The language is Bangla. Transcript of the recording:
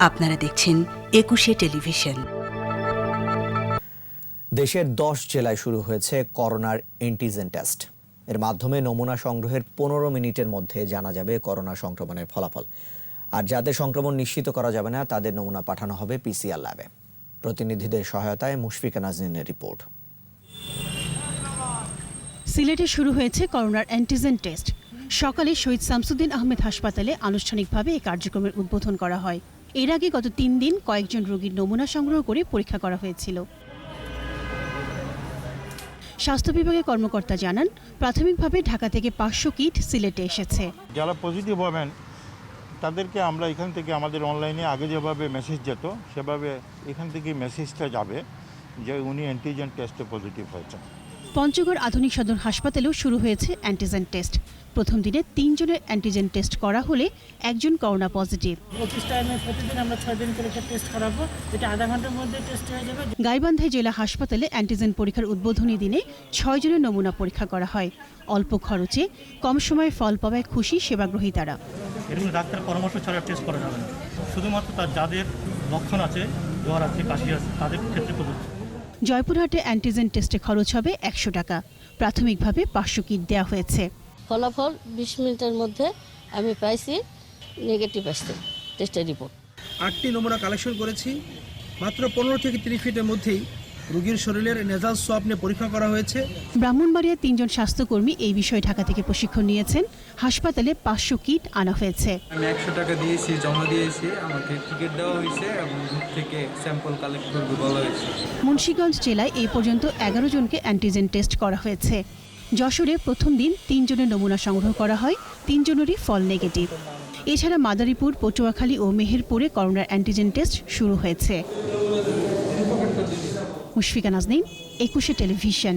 আপনারা দেখছেন একুশে টেলিভিশন। দেশের দশ জেলায় শুরু হয়েছে করোনার অ্যান্টিজেন টেস্ট এর মাধ্যমে নমুনা সংগ্রহের পনেরো মিনিটের মধ্যে জানা যাবে করোনা সংক্রমণের ফলাফল। আর যাদের সংক্রমণ নিশ্চিত করা যাবে না তাদের নমুনা পাঠানো হবে পিসিআর ল্যাবে প্রতিনিধিদের সহায়তায় মুশফিকা নাজনীনের রিপোর্ট। সিলেটে শুরু হয়েছে করোনার অ্যান্টিজেন টেস্ট সকালে শহীদ শামসুদ্দিন আহমেদ হাসপাতালে আনুষ্ঠানিকভাবে এই কার্যক্রমের উদ্বোধন করা হয়। এর আগে গত তিন দিন কয়েকজন রোগীর নমুনা সংগ্রহ করে পরীক্ষা করা হয়েছিল। স্বাস্থ্য বিভাগের কর্মকর্তা জানান, প্রাথমিকভাবে ঢাকা থেকে পাঁচশো কিট সিলেটে এসেছে। যারা পজিটিভ হবেন, তাদেরকে আমরা এখান থেকে আমাদের অনলাইনে আগে যেভাবে মেসেজ যেত, সেভাবে এখান থেকে মেসেজটা যাবে যে উনি অ্যান্টিজেন টেস্টে পজিটিভ হয়েছেন। পঞ্চগড় আধুনিক সদর হাসপাতালেও শুরু হয়েছে অ্যান্টিজেন টেস্ট প্রথম দিনে তিনজনের অ্যান্টিজেন টেস্ট করা হলে একজন করোনা পজিটিভ অফিস টাইমে প্রতিদিন আমরা ছয় দিন করে টেস্ট করাবো যেটা আধা ঘণ্টার মধ্যে টেস্ট হয়ে যাবে। গাইবান্ধায় জেলা হাসপাতালে অ্যান্টিজেন পরীক্ষার উদ্বোধনী দিনে ছয় জনের নমুনা পরীক্ষা করা হয়। অল্প খরচে কম সময়ে ফল পাওয়ায় খুশি সেবাগ্রহীতারা। এরকম ডাক্তার পরামর্শ ছাড়া টেস্ট করা যাবে না। শুধুমাত্র তার যাদের লক্ষণ আছে জ্বর আছে কাশি আছে তাদের ক্ষেত্রে প্রযোজ্য জয়পুরহাটে অ্যান্টিজেন টেস্টে খরচ হবে একশো টাকা। প্রাথমিকভাবে পাঁচশো কিট দেওয়া হয়েছে। ফলাফল বিশ মিনিটের মধ্যে আমি পাইছি নেগেটিভ আসছে টেস্টের রিপোর্ট আটটি নমুনা কালেকশন করেছি মাত্র পনেরো থেকে তিরিশ ফিটের মধ্যেই রোগীর শরীরের নেজাল সোয়াব নিয়ে পরীক্ষা করা হয়েছে। ব্রাহ্মণবাড়িয়ার তিনজন স্বাস্থ্যকর্মী এই বিষয়ে ঢাকা থেকে প্রশিক্ষণ নিয়েছেন। হাসপাতালে পাঁচশো কিট আনা হয়েছে। আমি একশো টাকা দিয়েছি জমা দিয়েছি। আমাকে টিকিট দেওয়া হয়েছে এবং থেকে স্যাম্পল কালেক্ট করবে বলা হয়েছে। মুন্সীগঞ্জ জেলায় এই পর্যন্ত এগারো জনকে অ্যান্টিজেন টেস্ট করা হয়েছে। যশোরে প্রথম দিন তিনজনের নমুনা সংগ্রহ করা হয় তিনজনেরই ফল নেগেটিভ এছাড়া মাদারীপুর পটুয়াখালী ও মেহেরপুরে করোনার অ্যান্টিজেন টেস্ট শুরু হয়েছে। মুশফিকা নাজনীন একুশে টেলিভিশন